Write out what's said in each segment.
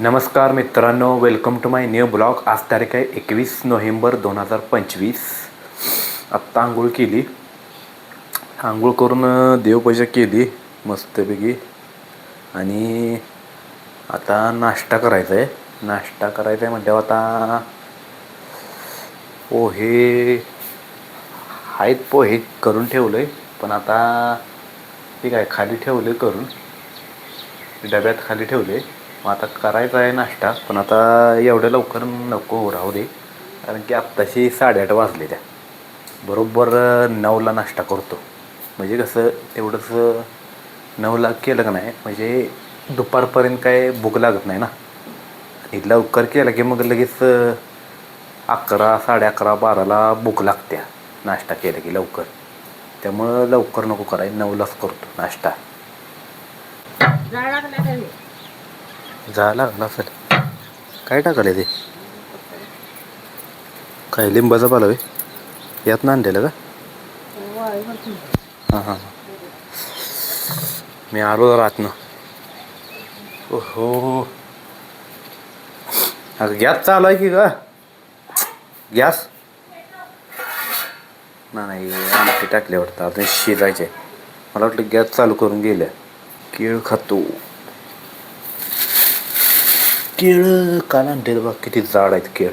नमस्कार मित्रांनो welcome to my new blog आज तारीख आहे एकवीस नोव्हेंबर दोन हजार पंचवीस. आत्ता आंघोळ केली. आंघोळ करून देवपूजा केली मस्तपैकी. आणि आता नाश्ता करायचा आहे. नाश्ता करायचा आहे म्हटल्यावर आता पोहे आहेत पोहे करून ठेवलं आहे पण आता ठीक आहे खाली ठेवले करून डब्यात खाली ठेवले. मग आता करायचा आहे नाश्ता पण आता एवढ्या लवकर नको राहू दे. कारण की आत्ताशी साडेआठ वाजले त्या. बरोबर नऊला नाश्ता करतो. म्हणजे कसं तेवढंच नऊला केलं का नाही म्हणजे दुपारपर्यंत काय भूक लागत नाही ना. आणि लवकर केलं की मग लगेच अकरा साडे अकरा बाराला भूक लागत्या नाश्ता केला की लवकर. त्यामुळं लवकर नको कराय नऊलाच करतो नाश्ता. झाला लागला असेल काय टाकलं ते? काय लिंबाचा पाला वे यात आणलेलं का? हां हां मी आलो रातनं ओहो. अगं गॅस चालू आहे की का गॅस? नाही आमटी टाकले वाटतं. आता शिजायचे मला वाटलं गॅस चालू करून गेल्या. केळ खातो. केळ काल आणते बघा किती जाड आहेत केळ.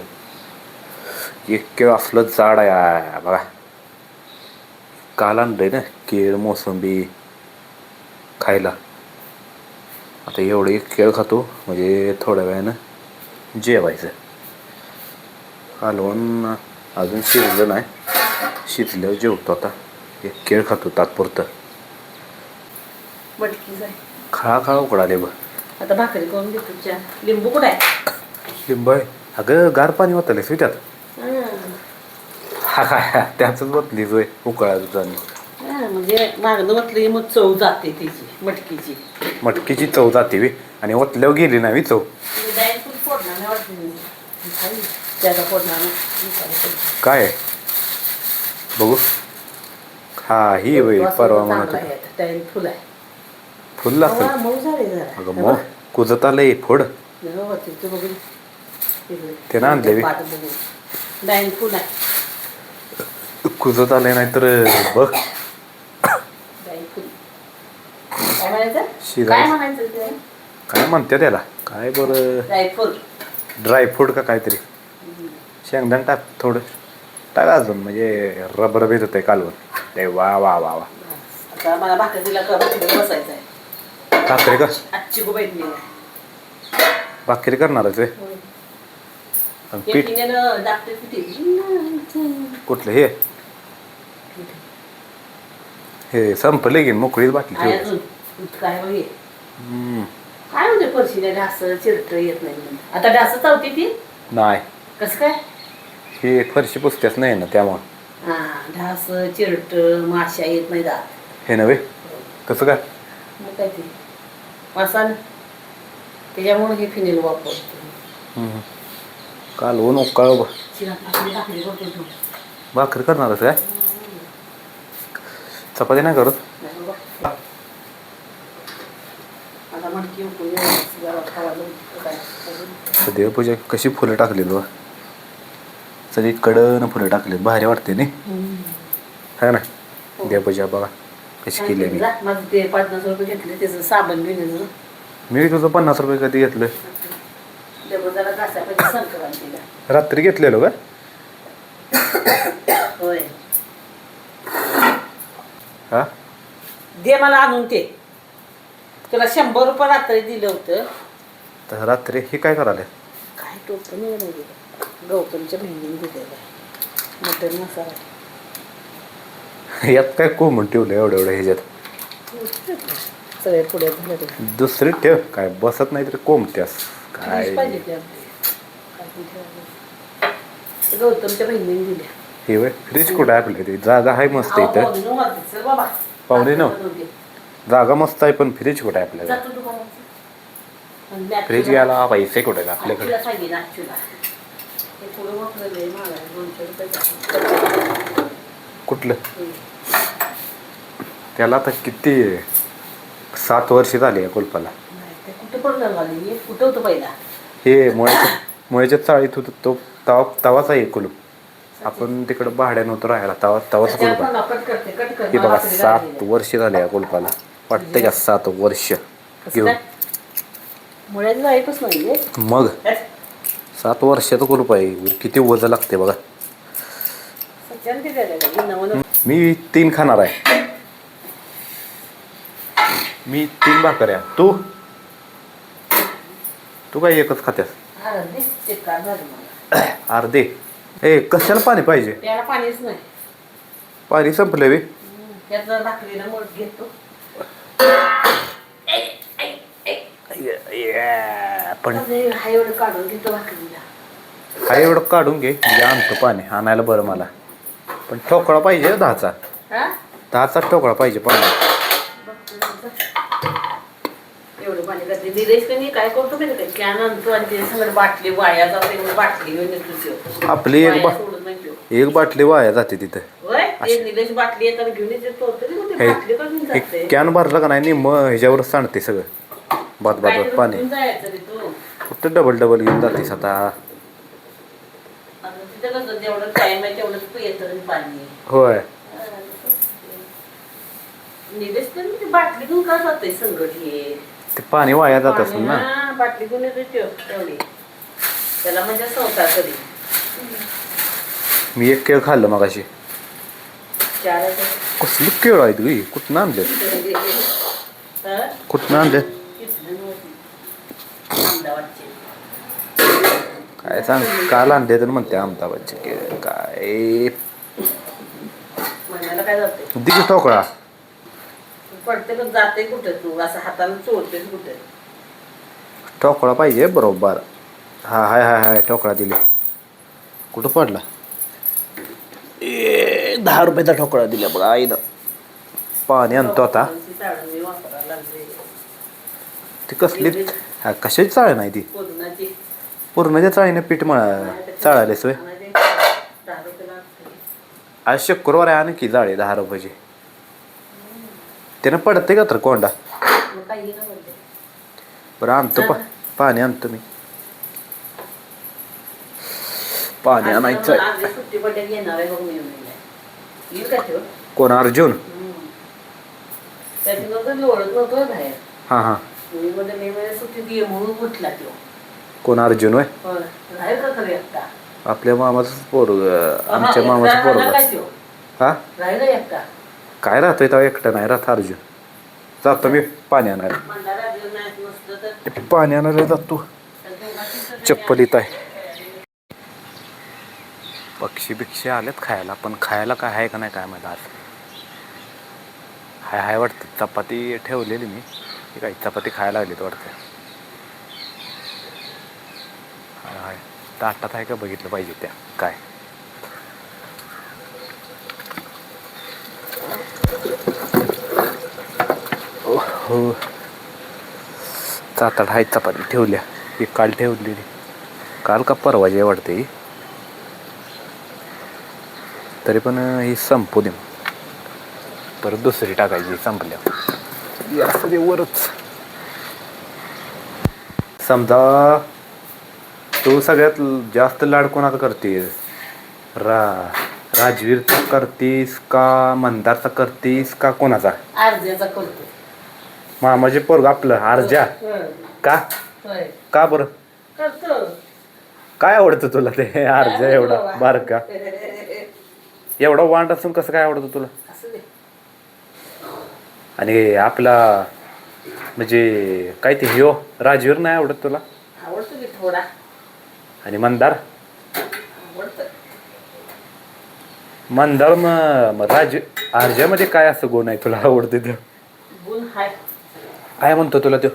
एक केळ असलं जाड आहे बघा. आणलंय ना केळ मोसंबी खायला. आता एवढं एक केळ खातो म्हणजे थोड्या वेळानं जेवायचं. कालवण अजून शिजलं नाही शिजल्यावर जेवतो आता. एक केळ खातो तात्पुरतं. खळा खळा उकडाले बघ. आता भाकरी करून घेतो चहा लिंबू कुठे आहे लिंब आहे अगं गार पाणी होतं त्यात हं. हा काय त्याच जोय उकळायचं आणि हं, म्हणजे मागणं की मग चव जाते तिची मटकीची मटकीची चव जाते वे आणि ओतल्यावर गेली ना वी चव डायरेक्ट कुठे फोडणार नाही वाटत मी. खाली. ज्यादा फोडणार नाही. मी खाली फोडणार. काय आहे? बघू हा ही वय परवा चांगला म्हणत आहे आता. फुल आहे फुल असेल. मऊ झाले जरा. अगं मग कुजत आलंय फोड. हो, ते ना आणले डायरेक्ट फुल आहे. कुजत आलंय नाही तर बघ फुल. काय म्हणते त्याला? काय बरं? फुल. ड्रायफ्रूट का काहीतरी? शेंगदाण टाक थोडं. टाक अजून म्हणजे रबर भेट होतंय कालवण. ते वा वा वा वा. मला भाकरी बसायचं आहे भाकरी का? आजची खूप ऐकली भाकरी आहे आणि पीठ? कुठलं हे? हे संपले की मोकळीच बाटली काय हे. होते परशीला ढास चिरट येत नाही. आता ढास चावते ती? नाही. कसं काय? हे फरशी पुसतेच नाही ना त्यामुळं. हा ढास चिरट माश्या येत नाही दात. हे नव्हे? कसं काय? मग काय ते? मसाला त्याच्यामुळे हे फिनेल वापरतो. उकाळ भाकरी करणारच काय? चपाती नाही करत? देवपूजा कशी फुलं टाकलेली बा सगळी कडनं फुलं टाकली भारी वाटते नाही है. ना देवपूजा बघा. कशी केली मी? माझं ते पन्नास रुपये घेतले त्याचं साबण मी तुझं पन्नास रुपये कधी घेतलं? संक्रांतीला रात्री घेतलेलो का? होय. हा? दे मला आणून ते. तुला शंभर रुपये रात्री दिलं होतं. तर रात्री हे काय करायला? काय टोपण नाही दिलं गौतमच्या बहिणीने दिलेलं आहे. मटन मसाला. यात काय कोमून ठेवलं एवढं एवढं ह्याच्यात? सगळे पुढे दुसरी ठेव काय बसत नाही तर कोंबत्यास काय काय? गौतमच्या बहिणीने दिल्या हे वय फ्रीज कुठं आहे आपल्या इथे? जागा आहे मस्त इथं. पाहुणे नऊ जागा मस्त आहे पण फ्रीज कुठं आहे आपल्याला फ्रीज घ्यायला पैसे कुठे आपल्याकडे? कुठलं? त्याला आता किती सात वर्ष झाली या कुलपाला. कुठं पडलं? हे कुठं होतं पहिला. हे मुळ्याच्या मुळ्याच्या चाळीत होतं तो तवा तवाचा आहे कुलूप. आपण तिकडं भाड्यानं होतो राहायला. तवा तवाचा कुलूप आहे. हे बघा सात. वर्ष झाले या कुलपाला. वाटतंय का सात वर्ष? घेऊन जायचंच नाहीये. मग? सात वर्षाचं कुलूप आहे. किती वजन लागते बघा सच्चान ते द्यायला लागले. नवं मी तीन खाणार आहे. मी तीन भाकऱ्या तू? तू काय एकच खात्यास? अर्धे ए कशाला पाणी पाहिजे? प्यायला पाणीच नाही. पाणी संपलं वे घेतो. पण हा एवढं काढून घे. म्हणजे आणतो पाणी आणायला बरं मला. पण ठोकळा पाहिजे दहाचा. हा? दहाचा ठोकळा पाहिजे पाणी. एवढं पाणी करते दिलेस का नाही काय करतो माहिती का कॅन आणतो आणि ते सगळं बाटली वाया जाते एवढं बाटली घेऊन येतो त्यो. आपली एक वाया बा सोडत नाही त्यो. एक बाटली वाया जाते तिथं. होय? ते निलेश बाटली येताना घेऊन येते तो तरी मग ते बाटली करून जाते. कॅन भरलं का नाही निम्म ह्याच्यावरच सांडते सगळं. बाद काहीतरी पाणी. उठून जायचं रे तू? कुठं डबल डबल घेऊन जातेस आता आता? तिथं कसं जेवढं टाइम आहे तेवढंच येतं रे पाणी होय. निलेश तर ते बाटली घेऊन का जाते संगत हे? ते पाणी वाया जात असेल ना. बाटली घेऊन येतो त्यो तेवढी. त्याला म्हणजे संसार कधी मी एक केळ खाल्लं मगाशी. चार आहे. कसली केळ आहेत गी कुठनं आणले. हा? कुठनं आणले काय सांग? काल आणले तर म्हणते अहमदाबादचे केळ काय? दिली ठोकळा. पडते पण जाते कुठे तू? असं चोरतेस कुठे? ठोकळा पाहिजे बरोबर. हा हाय हाय हाय ठोकळा दिली कुठं पडला? ए दहा रुपयाचा ठोकळा दिला बघा आईनं. पाणी आणतो आता. ती कसली? हा कशाची चाळ नाही ती? पूर्णच्या चाळीनं पीठ मळा रुपयाला असते. आज शुक्रवार आहे आणि की जाळे दहा रुपयाची. त्यानं पडते का तर कोंडा? बरं आणतो पा पाणी आणतो मी. पाणी आणायचं कोण? अर्जुन? हां हां. कोण अर्जुन होय? आपल्या मामाचं पोरग आमच्या मामाचं पोरग त्यो? हा? काय राहतोय तेव्हा एकटं नाही राहत अर्जुन. जातो मी पाणी आणायला. पाणी आणायला जातो चप्पल इथं आहे. पक्षी बिक्षी आलेत खायला पण खायला काय आहे का नाही काय माहिती आज. हाय हाय वाटतं. चपाती ठेवलेली मी. काय चपाती खायला लागलीत वाटतं. हाय ताटात आहे का बघितलं पाहिजे त्या. काय? हो, हो. सात आठ आहेत चपाती ठेवल्या. ही काल ठेवलेली. काल का परवा जे वाटते तरी पण ही संपू दे. परत दुसरी टाकायची संपल्या. असं दे वरच. समजा तू सगळ्यात जास्त लाड कोणाचा करतेस? रा राजवीरचा करतीस का मंदारचा करतीस का कोणाचा? अर्ध्याचा करतो. मामाचे पोरग आपलं अर्जा. का? होय. का बरं? करतो. काय आवडतं तुला ते? अर्जा एवढा बारका. एवढा वांड असून कसं काय आवडतं तुला? असं दे. आणि आपला म्हणजे काय ते ह्यो राजवीर नाही आवडत तुला? आवडतो की थोडा. आणि मंदार? मंदार मग राज अर्जामध्ये काय असं गुण आहे तुला आवडते ते? काय म्हणतो तुला तो?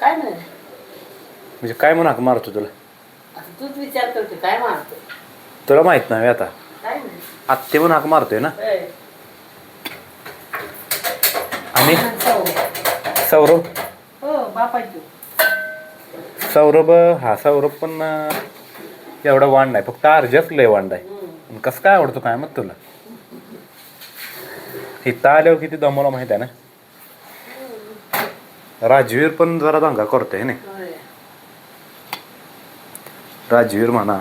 काय म्हणजे काय म्हणा मारतो तुला? तूच विचार करते काय मारतो तुला माहीत नाही आता. आत्ते म्हणून हाक मारतोय ना. आणि. सौरभ? हो बापाची. सौरभ हा सौरभ पण एवढा वांड नाही फक्त अर्जाच लय वांड आहे. कसं काय आवडतो काय मग तुला? इथं आल्यावर किती दमवला माहीत आहे ना? राजवीर पण जरा दंगा करतोय ना? राजवीर म्हणा.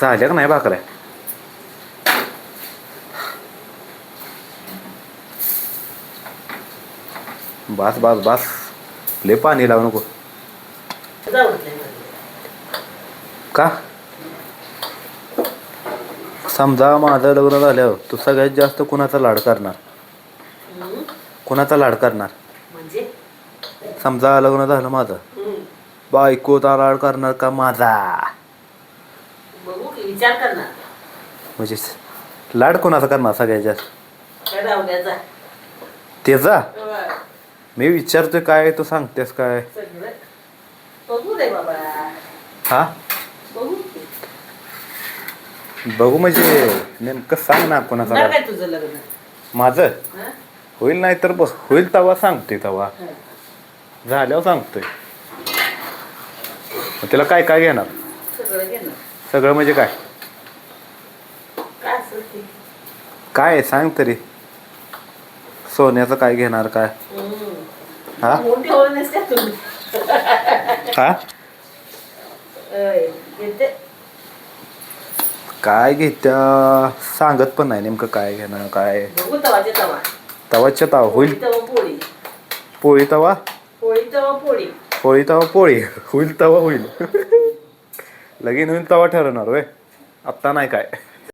झाल्या का नाही भाकऱ्या? बास बास बास. लय पाणी लावू नको. का? समजा माझं लग्न झाल्यावर तू सगळ्यात जास्त कुणाचा लाड करणार. कुणाचा लाड करणार? म्हणजे? समजा लग्न झालं माझं. बायकोचा लाड करणार का माझा? म्हणजे लाड कोणाचा करणार सगळ्यात जास्त? त्याचा? तेव्हा मी विचारतोय काय तू सांगतेस काय बघू दे बाबा. हा? बघू. म्हणजे नेमकं सांग ना कोणाचा काय. तुझं लग्न. माझं? हा? होईल नाही तर बस होईल तवा सांगतोय तवा. हा. झाल्यावर सांगतोय. मग त्याला काय काय घेणार? सगळं म्हणजे काय? काय असेल ते? काय आहे सांग तरी. सोन्याचं काय घेणार काय. हा? हा? काय घेत्या? सांगत पण नाही नेमकं काय घेणार काय? तवाच्या तवा होईल. पोळी तवा? पोळी तवा पोळी. होईल तवा होईल. लगीन होईल तवा ठरवणार वे आत्ता नाही काय.